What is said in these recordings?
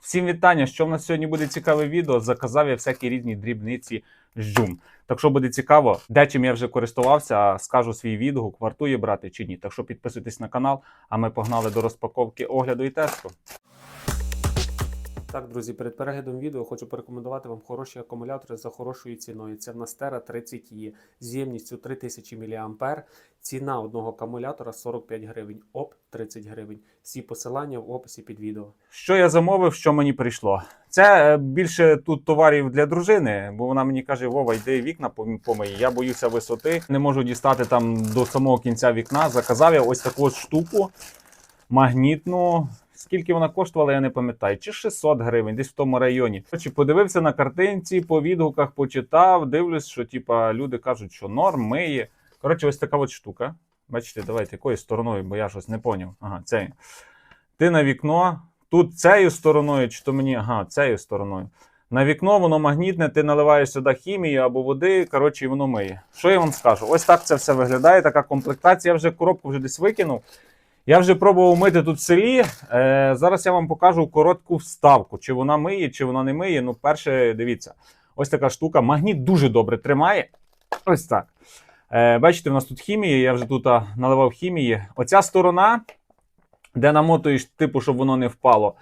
Всім вітання! Що в нас сьогодні буде цікаве відео? Заказав я всякі різні дрібниці з джум. Так що буде цікаво, де чим я вже користувався, скажу свій відгук, вартує брати чи ні. Так що підписуйтесь на канал, а ми погнали до розпаковки огляду і тесту. Так, друзі, перед переглядом відео хочу порекомендувати вам хороші акумулятори за хорошою ціною. Це в нас Tera 30 e з ємністю 3000 мА. Ціна одного акумулятора 45 гривень, ОП 30 гривень. Всі посилання в описі під відео. Що я замовив, що мені прийшло? Це е, більше тут товарів для дружини, бо вона мені каже: Вова, йди вікна пом- помий. Я боюся висоти, не можу дістати там до самого кінця вікна. Заказав я ось таку штуку магнітну. Скільки вона коштувала, я не пам'ятаю. Чи 600 гривень, десь в тому районі. Коротше, подивився на картинці, по відгуках почитав. Дивлюсь, що типа люди кажуть, що норм миє. Коротше, ось така от штука. Бачите, давайте якою стороною, бо я щось не поняв. Ага, це. Ти на вікно. Тут цією стороною, чи то мені, ага, цією стороною. На вікно воно магнітне, ти наливаєш сюди хімію або води, коротше, і воно миє. Що я вам скажу? Ось так це все виглядає. Така комплектація. Я вже коробку вже десь викинув. Я вже пробував мити тут в селі. Е, зараз я вам покажу коротку вставку. Чи вона миє, чи вона не миє. Ну, перше, дивіться, ось така штука. Магніт дуже добре тримає. Ось так. Е, бачите, у нас тут хімія, я вже тут наливав хімії. Оця сторона, де намотуєш, типу, щоб воно не впало.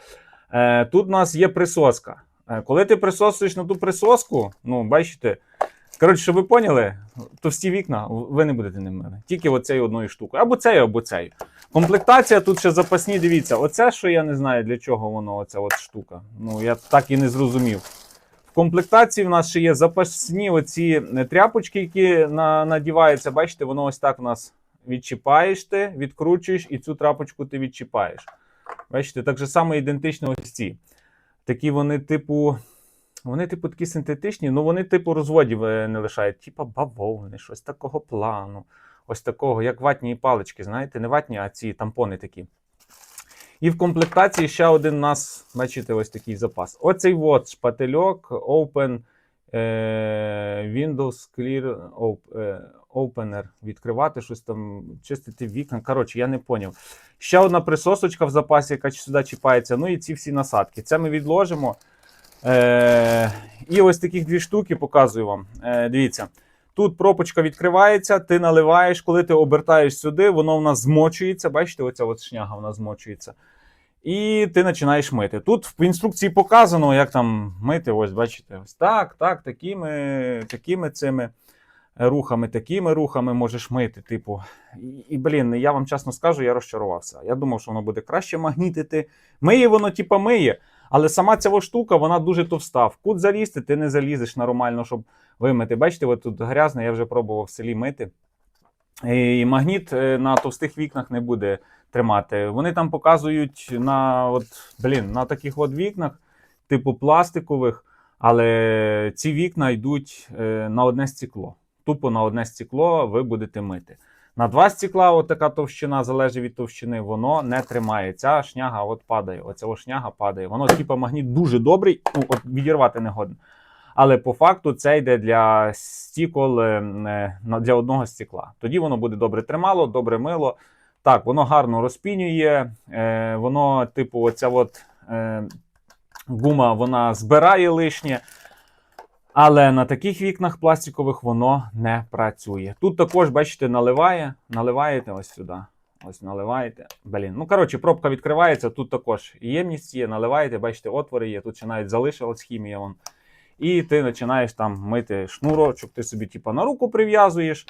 Е, тут у нас є присоска. Е, коли ти присосуєш на ту присоску, ну, бачите, коротше, щоб ви поняли, товсті вікна ви не будете ними. Тільки оцею одною штукою. Або цею, або цею. Комплектація тут ще запасні. Дивіться, оце, що я не знаю для чого воно, оця от штука. Ну, я так і не зрозумів. В комплектації в нас ще є запасні оці е, тряпочки, які на, надіваються. Бачите, воно ось так у нас відчіпаєш ти, відкручуєш, і цю тряпочку ти відчіпаєш. Бачите, так же само ідентично ось ці. Такі вони, типу. Вони, типу, такі синтетичні, ну вони, типу, розводів е, не лишають. Типа бавовни, щось такого плану. Ось такого, як ватні палички, знаєте, не ватні, а ці тампони такі. І в комплектації ще один у нас, бачите, ось такий запас. Оцей от шпательок Open е, Windows Clear е, Opener. Відкривати щось там, чистити вікна. Коротше, я не поняв. Ще одна присосочка в запасі, яка сюди чіпається. Ну і ці всі насадки. Це ми відложимо. Е, і ось таких дві штуки показую вам. Е, дивіться. Тут пропочка відкривається, ти наливаєш, коли ти обертаєш сюди, воно в нас змочується. Бачите, оця от шняга вона змочується. І ти починаєш мити. Тут в інструкції показано, як там мити. Ось, бачите, ось так, так, такими, такими цими рухами, такими рухами можеш мити. Типу. І, блін, я вам чесно скажу, я розчарувався. Я думав, що воно буде краще магнітити. Миє воно, типа, миє. Але сама ця штука, вона дуже товста. В кут залізти, ти не залізеш нормально, щоб вимити. Бачите, от тут грязне, я вже пробував в селі мити. І магніт е, на товстих вікнах не буде тримати. Вони там показують на от, блін, на таких от вікнах, типу пластикових, але ці вікна йдуть е, на одне стекло. Тупо на одне стекло ви будете мити. На два стекла, от така товщина, залежить від товщини, воно не тримає. Ця шняга от падає. Оця шняга падає. Воно, типу, магніт дуже добрий, ну, от відірвати не годно. Але по факту це йде для стікол е, е, для одного стекла. Тоді воно буде добре тримало, добре мило. Так, воно гарно розпінює, е, воно, типу, оця от гума вона збирає лишнє. Але на таких вікнах пластикових воно не працює. Тут також, бачите, наливає, наливаєте ось сюди. Ось наливаєте. Блін. Ну, коротше, пробка відкривається, тут також ємність є, наливаєте, бачите, отвори є, тут ще навіть залишилась хімія. Вон. І ти починаєш там мити шнурочок, ти собі типа, на руку прив'язуєш,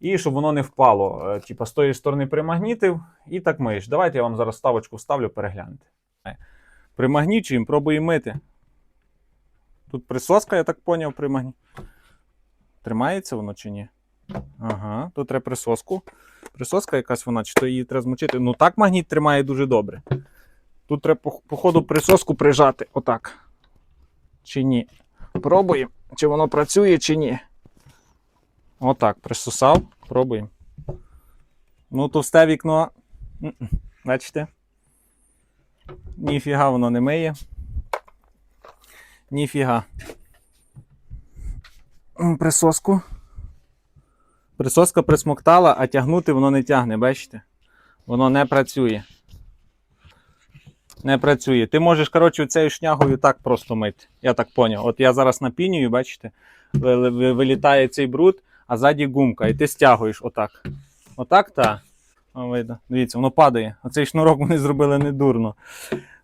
і щоб воно не впало. Е, Типа, з тої сторони примагнітив і так миєш. Давайте я вам зараз ставочку вставлю, переглянете. Примагнічуємо, пробуємо мити. Тут присоска, я так поняв, примагні. Тримається воно чи ні? Ага, тут треба присоску. Присоска якась вона, чи то її треба змочити. Ну так магніт тримає дуже добре. Тут треба, по, по присоску прижати. Отак. Чи ні? Пробуємо, чи воно працює, чи ні. Отак, присосав, пробуємо. Ну, товсте вікно. Бачите? Ніфіга воно не миє. Ніфіга. Присоску. Присоска присмоктала, а тягнути воно не тягне, бачите? Воно не працює. Не працює. Ти можеш, коротше, цією шнягою так просто мити. Я так поняв. От я зараз напінюю, бачите, ви- ви- вилітає цей бруд, а ззаді гумка, і ти стягуєш отак. Отак, та. Видно. Дивіться, воно падає. Оцей шнурок вони зробили недурно.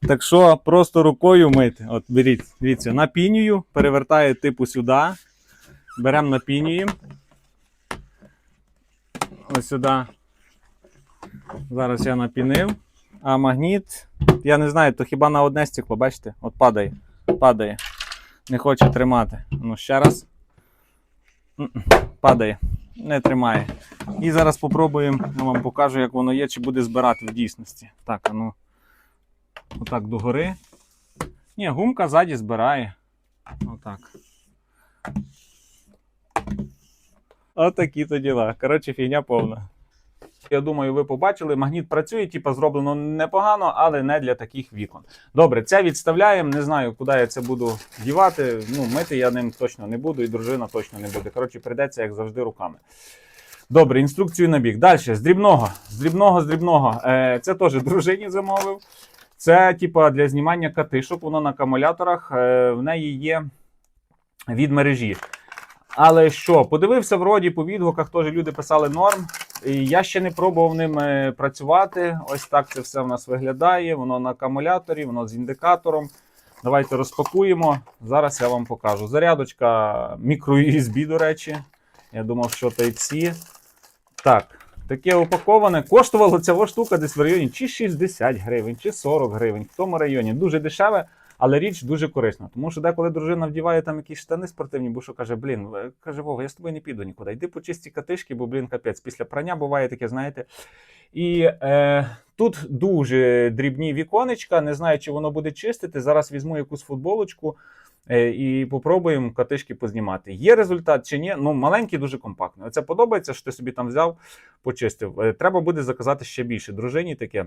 Так що просто рукою мити. От беріть, дивіться, напінюю, перевертаю типу сюди. Беремо напінюємо. Ось сюди. Зараз я напінив. А магніт, я не знаю, то хіба на одне стекло, бачите? От падає. Падає. Не хоче тримати. Ну, ще раз. Падає. Не тримає. І зараз попробуємо, я вам покажу, як воно є, чи буде збирати в дійсності. Так, ну. Отак догори. Ні, гумка ззаді збирає. Отак. Отакі то діла. Коротше, фігня повна. Я думаю, ви побачили, магніт працює, типа зроблено непогано, але не для таких вікон. Добре, це відставляємо. Не знаю, куди я це буду дівати. Ну, мити я ним точно не буду, і дружина точно не буде. Коротше, прийдеться, як завжди, руками. Добре, інструкцію на бік. Далі, з дрібного. З дрібного, з дрібного. Е, це теж дружині замовив. Це, типа, для знімання катишок, воно на акумуляторах. Е, в неї є від мережі. Але що, подивився вроді по відгуках, теж люди писали норм. Я ще не пробував ним е, працювати. Ось так це все в нас виглядає. Воно на акумуляторі, воно з індикатором. Давайте розпакуємо. Зараз я вам покажу. Зарядочка microUSB, до речі. Я думав, що Type-C. Так, таке упаковане. Коштувала ця штука десь в районі чи 60 гривень, чи 40 гривень. В тому районі. Дуже дешеве, але річ дуже корисна. Тому що деколи дружина вдіває там якісь штани спортивні, бо що каже, блін, е, каже, Вова, я з тобою не піду нікуди. Йди почисті катишки, бо, блін, капець. Після прання буває таке, знаєте. І е, тут дуже дрібні віконечка. Не знаю, чи воно буде чистити. Зараз візьму якусь футболочку е, і попробуємо катишки познімати. Є результат чи ні? Ну, маленький, дуже компактний. Оце подобається, що ти собі там взяв, почистив. Е, треба буде заказати ще більше дружині таке.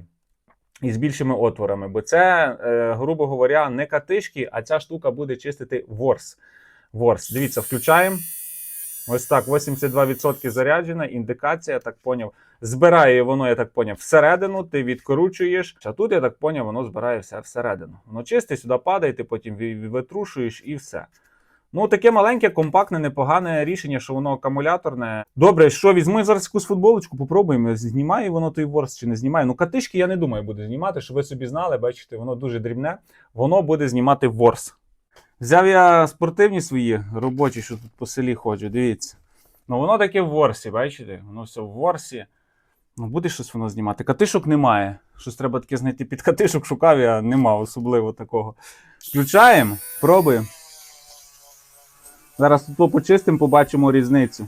І з більшими отворами, бо це, е, грубо говоря, не катишки, а ця штука буде чистити ворс. Ворс. Дивіться, включаємо. Ось так, 82% заряджена, індикація, я так поняв. Збирає воно, я так поняв, всередину, ти відкручуєш. А тут, я так поняв, воно збирає все всередину. Воно чисте, сюди падає, ти потім витрушуєш і все. Ну, таке маленьке, компактне, непогане рішення, що воно акумуляторне. Добре, що візьми зараз якусь футболочку, попробуємо. Знімає воно той ворс чи не знімає. Ну, катишки я не думаю, буде знімати, щоб ви собі знали, бачите, воно дуже дрібне. Воно буде знімати ворс. Взяв я спортивні свої робочі, що тут по селі ходжу, дивіться. Ну, воно таке в ворсі, бачите? Воно все в ворсі. Ну, буде щось воно знімати. Катишок немає. Щось треба таке знайти під катишок, шукав, я нема особливо такого. Включаємо, пробуємо. Зараз тут почистимо, побачимо різницю.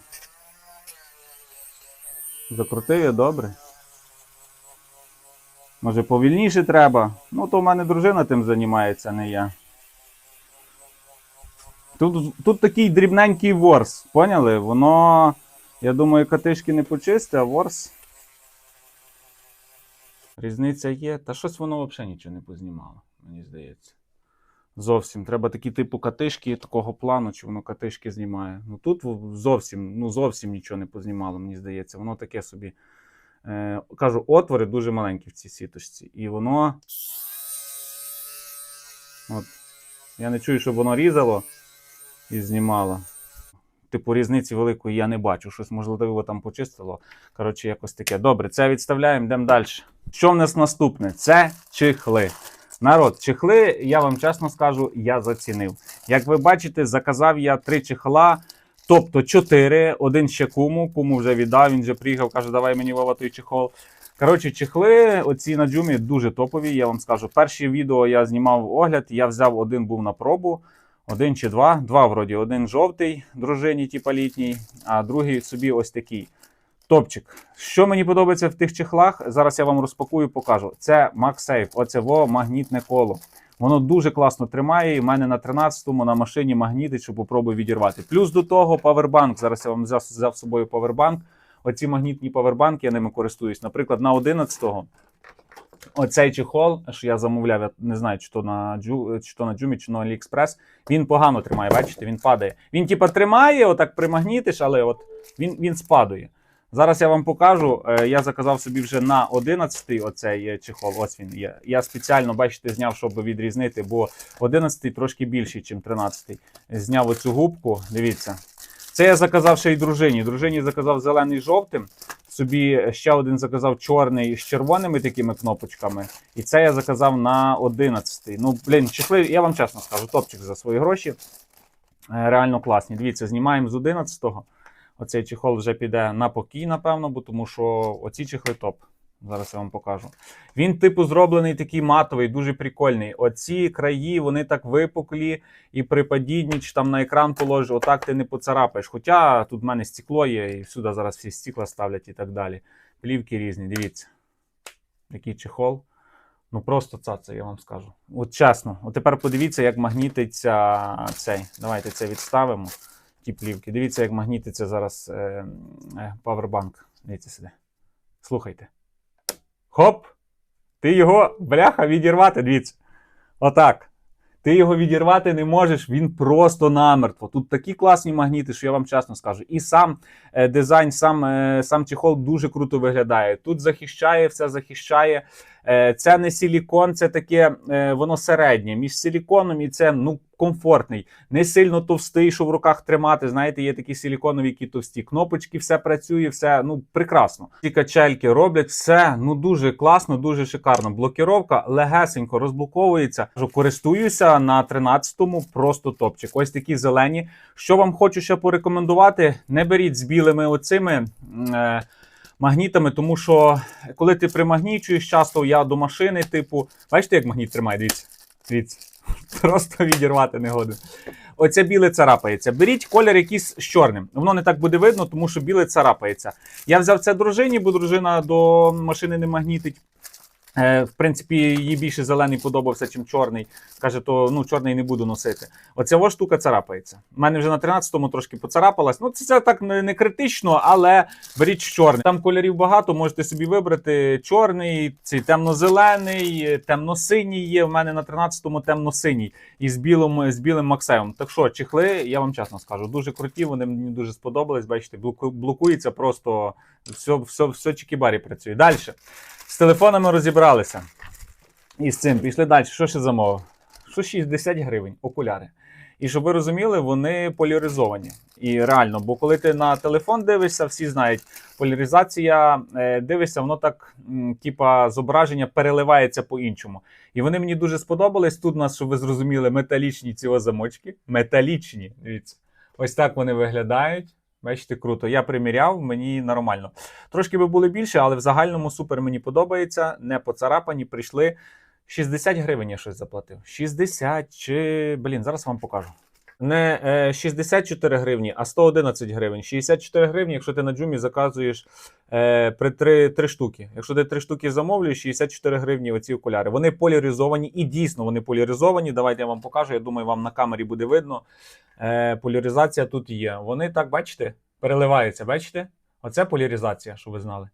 Закрутив я добре. Може повільніше треба. Ну, то в мене дружина тим займається, не я. Тут, тут такий дрібненький ворс, поняли? Воно, я думаю, катишки не почисти, а ворс. Різниця є. Та щось воно взагалі нічого не познімало, мені здається. Зовсім. Треба такі типу катишки такого плану, чи воно катишки знімає. Ну тут зовсім, ну зовсім нічого не познімало, мені здається. Воно таке собі. Е, кажу, отвори дуже маленькі в цій сіточці. І воно. От. Я не чую, щоб воно різало і знімало. Типу, різниці великої я не бачу. Щось можливо там почистило. Коротше, якось таке. Добре, це відставляємо, йдемо далі. Що в нас наступне? Це чехли. Народ, чехли, я вам чесно скажу, я зацінив. Як ви бачите, заказав я три чехла, тобто чотири, один ще куму, куму вже віддав, він вже приїхав, каже, давай мені Вова той чехол. Коротше, чехли, оці на джумі дуже топові, я вам скажу. Перші відео я знімав огляд, я взяв один був на пробу, один чи два. Два вроді, один жовтий, дружині, типа літній, а другий собі ось такий. Топчик. Що мені подобається в тих чехлах, зараз я вам розпакую, покажу. Це MagSafe, оце во магнітне коло. Воно дуже класно тримає. І в мене на 13-му на машині магніти, що попробую відірвати. Плюс до того павербанк. Зараз я вам взяв, взяв з собою павербанк. Оці магнітні павербанки, я ними користуюсь. Наприклад, на 11-го. Оцей чехол, що я замовляв, я не знаю, чи то на Джу, чи то на Джумі, чи на AliExpress, він погано тримає, бачите, він падає. Він типа тримає, отак примагнітиш, але от він, він спадує. Зараз я вам покажу. Е, Я заказав собі вже на 11 оцей е, чехол. Ось він є. Я спеціально, бачите, зняв, щоб відрізнити, бо 11 трошки більший, ніж 13. Зняв оцю губку. Дивіться. Це я заказав ще й дружині. Дружині заказав зелений жовтим. Собі ще один заказав чорний з червоними такими кнопочками. І це я заказав на 11. Ну, блін, чехли, я вам чесно скажу, топчик за свої гроші. Е, Реально класні. Дивіться, знімаємо з 11-го. Оцей чехол вже піде на покій, напевно, бо тому що оці чехли топ. Зараз я вам покажу. Він, типу, зроблений такий матовий, дуже прикольний. Оці краї, вони так випуклі, і при падінні, чи там на екран положиш, отак ти не поцарапаєш. Хоча тут в мене стекло є, і всюди зараз всі стекла ставлять і так далі. Плівки різні, дивіться. Який чехол. Ну просто цаца, я вам скажу. От чесно, от тепер подивіться, як магнітиться цей. Давайте це відставимо. Ті плівки. Дивіться, як магнітиться зараз е, е, павербанк. Дивіться сюди. Слухайте. Хоп! Ти його, бляха, відірвати, дивіться. Отак. Ти його відірвати не можеш, він просто намертво. Тут такі класні магніти, що я вам чесно скажу. І сам е, дизайн, сам, е, сам чехол дуже круто виглядає. Тут захищає, все захищає. Е, це не силікон, це таке, е, воно середнє. Між силіконом і це ну, комфортний, не сильно товстий, що в руках тримати. Знаєте, є такі силіконові, які товсті. Кнопочки, все працює, все ну прекрасно. Ці качельки роблять все ну дуже класно, дуже шикарно. Блокіровка легесенько розблоковується. Користуюся на 13-му, просто топчик. Ось такі зелені. Що вам хочу ще порекомендувати: не беріть з білими оцими. Е, Магнітами, тому що коли ти примагнічуєш, часто я до машини, типу, бачите, як магніт тримає? Дивіться, дивіться, просто відірвати не годен. Оце біле царапається. Беріть колір якийсь з чорним. Воно не так буде видно, тому що біле царапається. Я взяв це дружині, бо дружина до машини не магнітить. Е, В принципі, їй більше зелений подобався, чим чорний. Каже, то ну, чорний не буду носити. Оця ось штука царапається. У мене вже на 13-му трошки поцарапалась. Ну, це, це так не, критично, але беріть чорний. Там кольорів багато, можете собі вибрати чорний, цей темно-зелений, темно-синій є. У мене на 13-му темно-синій і з білим, з білим максимум. Так що, чехли, я вам чесно скажу, дуже круті, вони мені дуже сподобались. Бачите, блокується просто все, все, все чекібарі працює. Далі. З телефонами розібралися. І з цим пішли далі. Що ще замовив? Що 60 гривень, окуляри. І щоб ви розуміли, вони поляризовані. І реально, бо коли ти на телефон дивишся, всі знають, поляризація е, дивишся, воно так, типа, зображення переливається по-іншому. І вони мені дуже сподобались. Тут у нас, щоб ви зрозуміли, металічні ці замочки. Металічні. Дивіться. Ось так вони виглядають. Бачите, круто. Я приміряв, мені нормально. Трошки би були більше, але в загальному супер мені подобається. Не поцарапані, прийшли. 60 гривень я щось заплатив. 60 чи. Блін, зараз вам покажу. Не е, 64 гривні, а 111 гривень. 64 гривні, якщо ти на джумі заказуєш е, при 3, 3 штуки. Якщо ти 3 штуки замовлюєш, 64 гривні оці окуляри. Вони поляризовані і дійсно вони поляризовані. Давайте я вам покажу. Я думаю, вам на камері буде видно. Е, поляризація тут є. Вони так, бачите, переливаються. Бачите? Оце поляризація, щоб ви знали.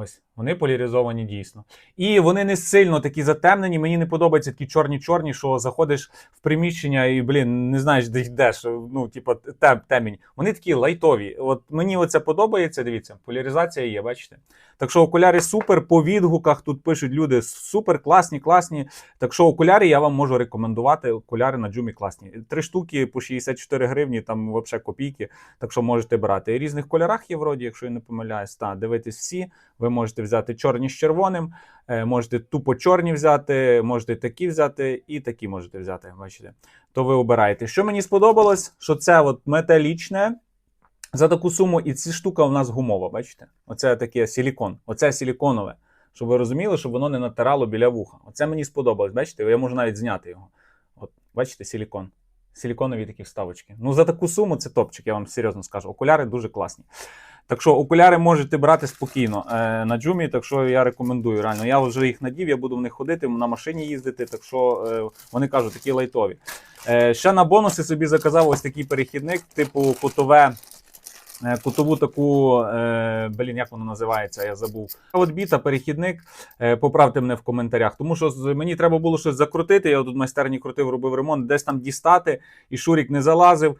Ось, вони поляризовані дійсно. І вони не сильно такі затемнені. Мені не подобаються такі чорні-чорні, що заходиш в приміщення і, блін, не знаєш, де йдеш. Ну, типу, тем, темінь. Вони такі лайтові. От мені оце подобається. Дивіться, поляризація є, бачите? Так що окуляри супер. По відгуках тут пишуть люди супер, класні, класні. Так що окуляри я вам можу рекомендувати. Окуляри на джумі класні. Три штуки по 64 гривні, там взагалі копійки. Так що можете брати. І різних кольорах є вроді, якщо я не помиляюсь. Та дивитесь всі. Ви можете взяти чорні з червоним, е, можете тупо чорні взяти, можете такі взяти і такі можете взяти. Бачите, то ви обираєте. Що мені сподобалось, що це от металічне. За таку суму, і ця штука у нас гумова, бачите? Оце таке силікон. Оце силіконове. Щоб ви розуміли, щоб воно не натирало біля вуха. Оце мені сподобалось. Бачите? Я можу навіть зняти його. От, бачите, силікон. Силіконові такі вставочки. Ну, за таку суму це топчик, я вам серйозно скажу. Окуляри дуже класні. Так що окуляри можете брати спокійно е, на джумі, так що я рекомендую. Реально, я вже їх надів, я буду в них ходити, на машині їздити, так що е, вони кажуть, такі лайтові. Е, ще на бонуси собі заказав ось такий перехідник, типу кутове. Кутову таку, блін, як воно називається, я забув. От біта, перехідник, поправте мене в коментарях. Тому що мені треба було щось закрутити. Я тут майстерні крутив, робив ремонт, десь там дістати, і Шурік не залазив.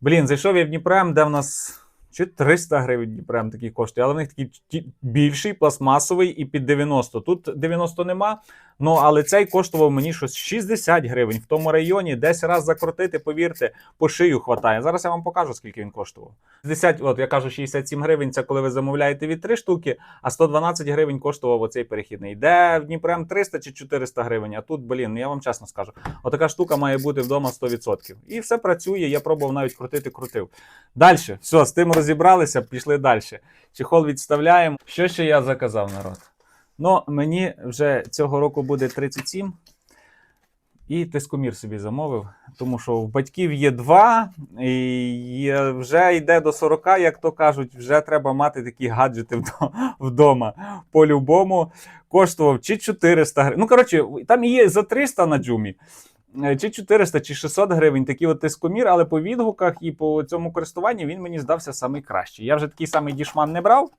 Блін, зайшов я в Дніпрем, де в нас чи 300 гривень прям такий коштує, але в них такий більший, пластмасовий і під 90. Тут 90 нема. Ну але цей коштував мені щось 60 гривень в тому районі. Десь раз закрутити, повірте, по шию хватає. Зараз я вам покажу, скільки він коштував. 60, от я кажу, 67 гривень. Це коли ви замовляєте від 3 штуки, а 112 гривень коштував оцей перехідний. Де в Дніпрем 300 чи 400 гривень. А тут, блін, я вам чесно скажу, отака штука має бути вдома 100%. І все працює. Я пробував навіть крутити, крутив. Далі, все, з тим розібралися, пішли далі. Чехол відставляємо. Що ще я заказав, народ? Ну, мені вже цього року буде 37. І тискомір собі замовив, тому що в батьків є два, і вже йде до 40, як то кажуть, вже треба мати такі гаджети вдома. По-любому коштував чи 400 гривень. Ну, коротше, там є за 300 на джумі, чи 400, чи 600 гривень такий от тискомір, але по відгуках і по цьому користуванні він мені здався самий кращий. Я вже такий самий дішман не брав,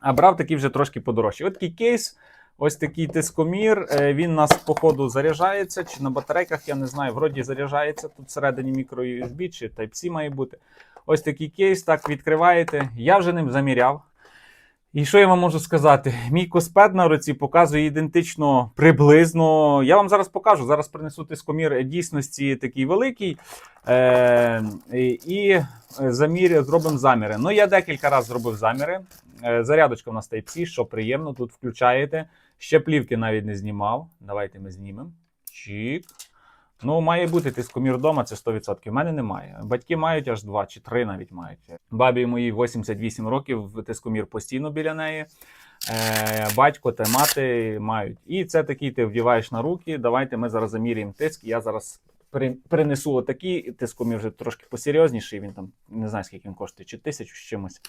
а брав такий вже трошки подорожчий. От такий кейс. Ось такий тискомір. е, Він у нас по ходу заряджається, чи на батарейках, я не знаю, вроді заряджається. Тут всередині мікро USB чи Type-C має бути. Ось такий кейс, так відкриваєте. Я вже ним заміряв. І що я вам можу сказати? Мій коспет на руці показує ідентично приблизно. Я вам зараз покажу. Зараз принесу тискомір дійсності такий великий. Е, і замір, зробимо заміри. Ну, я декілька разів зробив заміри. Е, зарядочка в нас Type-C, що приємно, тут включаєте. Ще плівки навіть не знімав. Давайте ми знімемо. Чік. Ну, має бути тискомір вдома, це 100%. В мене немає. Батьки мають аж два чи три навіть мають. Бабі моїй 88 років, тискомір постійно біля неї. Е, батько та мати мають. І це такий ти вдіваєш на руки. Давайте ми зараз заміряємо тиск. Я зараз при, принесу отакий тискомір вже трошки посерйозніший. Він там не знаю, скільки він коштує, чи тисячу з чимось.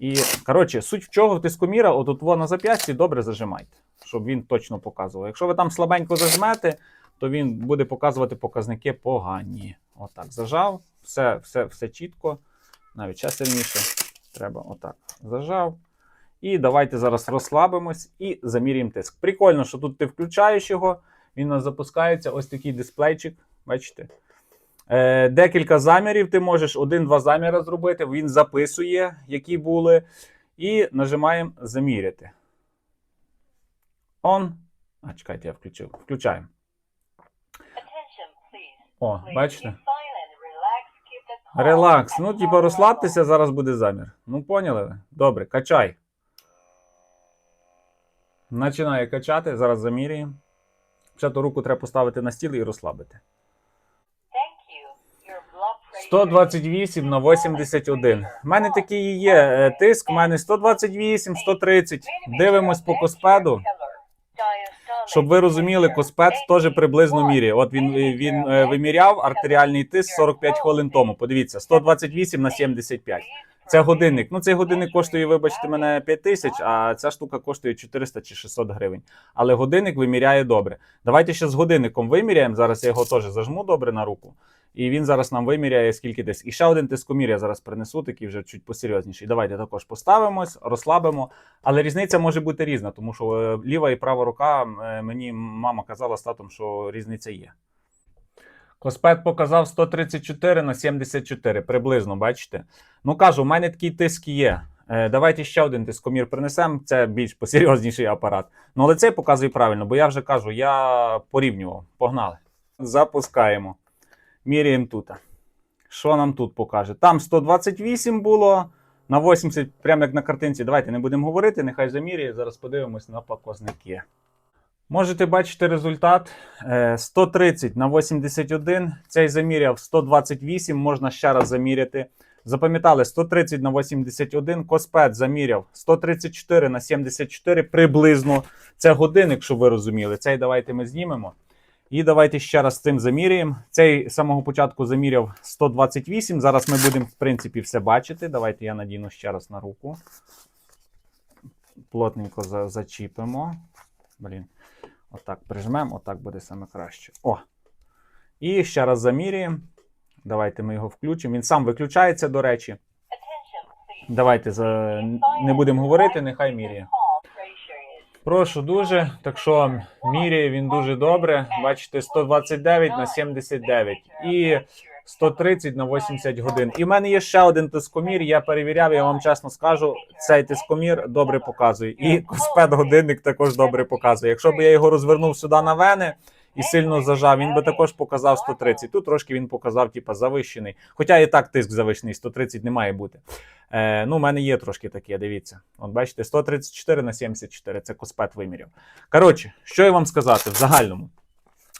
І коротше, суть в чого тискоміра, отут во на зап'ясті добре зажимайте, щоб він точно показував. Якщо ви там слабенько зажмете, то він буде показувати показники погані. Отак зажав, все, все, все чітко, навіть ще сильніше. Треба отак. Зажав. І давайте зараз розслабимось і заміряємо тиск. Прикольно, що тут ти включаєш його, він у нас запускається. Ось такий дисплейчик. Бачите? Е, декілька замірів ти можеш один-два заміри зробити. Він записує, які були. І нажимаємо заміряти. On. А, чекайте, я включив. Включаємо. О, бачите? Релакс. Ну, типа, розслабтеся, зараз буде замір. Ну, поняли ви? Добре, качай. Починає качати, зараз заміряємо. Спочатку руку треба поставити на стіл і розслабити. Thank you. Your blood pressure 128 на 81. У мене такий є е, тиск, у мене 128, 130. Дивимось по коспеду. Щоб ви розуміли, коспет теж приблизно міряє. От він, він е, виміряв артеріальний тиск 45 хвилин тому. Подивіться, 128 на 75. Це годинник. Ну, цей годинник коштує, вибачте мене, 5 тисяч, а ця штука коштує 400 чи 600 гривень. Але годинник виміряє добре. Давайте ще з годинником виміряємо. Зараз я його теж зажму добре на руку. І він зараз нам виміряє скільки десь. І ще один тискомір я зараз принесу, такий вже чуть посерйозніший. Давайте також поставимось, розслабимо. Але різниця може бути різна, тому що е, ліва і права рука е, мені мама казала з татом, що різниця є. Коспет показав 134 на 74, приблизно, бачите? Ну кажу, у мене такий тиск є. Е, Давайте ще один тискомір принесемо. Це більш посерйозніший апарат. Ну, але цей показує правильно, бо я вже кажу, я порівнював. Погнали. Запускаємо. Міряємо тут. Що нам тут покаже? Там 128 було. На 80, прямо як на картинці. Давайте не будемо говорити, нехай заміряє. Зараз подивимось на показники. Можете бачити результат Е, 130 на 81. Цей заміряв 128, можна ще раз заміряти. Запам'ятали 130 на 81. Коспет заміряв 134 на 74 приблизно. Це годинник, щоб ви розуміли. Цей давайте ми знімемо. І давайте ще раз цим заміряємо. Цей з самого початку заміряв 128. Зараз ми будемо, в принципі, все бачити. Давайте я надіну ще раз на руку. Плотненько за- зачіпимо. Блін. Отак прижмемо, отак буде саме краще. О! І ще раз замірюємо. Давайте ми його включимо. Він сам виключається, до речі. Давайте за... не будемо говорити, нехай міряє. Прошу дуже. Так що міряє він дуже добре. Бачите, 129 на 79. І 130 на 80 годин. І в мене є ще один тискомір. Я перевіряв, я вам чесно скажу, цей тискомір добре показує. І коспет годинник також добре показує. Якщо б я його розвернув сюди на вени і сильно зажав, він би також показав 130. Тут трошки він показав, типа, завищений. Хоча і так тиск завищений, 130 не має бути. Е, ну, у мене є трошки таке, дивіться. От бачите, 134 на 74, це коспет виміряв. Коротше, що я вам сказати в загальному.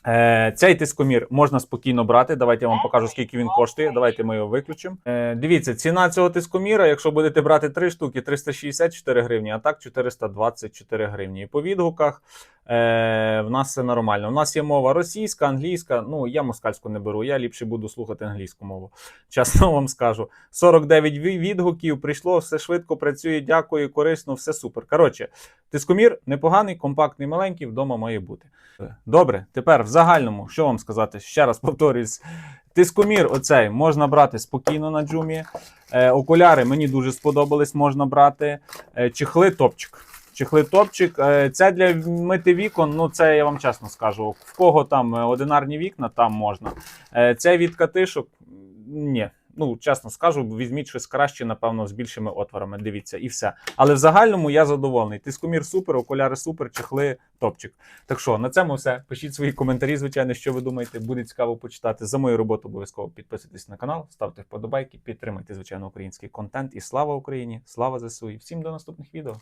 Е, цей тискомір можна спокійно брати. Давайте я вам покажу, скільки він коштує. Давайте ми його виключимо. Е, дивіться, ціна цього тискоміра, якщо будете брати 3 штуки, 364 гривні, а так 424 гривні. І по відгуках е, в нас все нормально. У нас є мова російська, англійська. Ну, я москальську не беру, я ліпше буду слухати англійську мову. Чесно вам скажу. 49 відгуків прийшло, все швидко працює. Дякую, корисно, все супер. Коротше, тискомір непоганий, компактний, маленький, вдома має бути. Добре, тепер в загальному, що вам сказати? Ще раз повторюсь. Тискомір оцей можна брати спокійно на джумі. Е, окуляри мені дуже сподобались, можна брати. Е, чехли топчик. Чехли топчик. Е, це для мити вікон. Ну це я вам чесно скажу. В кого там е, одинарні вікна, там можна. Е, це від катишок. Ні. Ну, чесно скажу, візьміть щось краще, напевно, з більшими отворами. Дивіться, і все. Але в загальному я задоволений. Тискомір супер, окуляри супер, чехли топчик. Так що на цьому все. Пишіть свої коментарі, звичайно, що ви думаєте. Буде цікаво почитати. За мою роботу обов'язково підписуйтесь на канал, ставте вподобайки, підтримайте, звичайно, український контент. І слава Україні! Слава ЗСУ! І всім до наступних відео.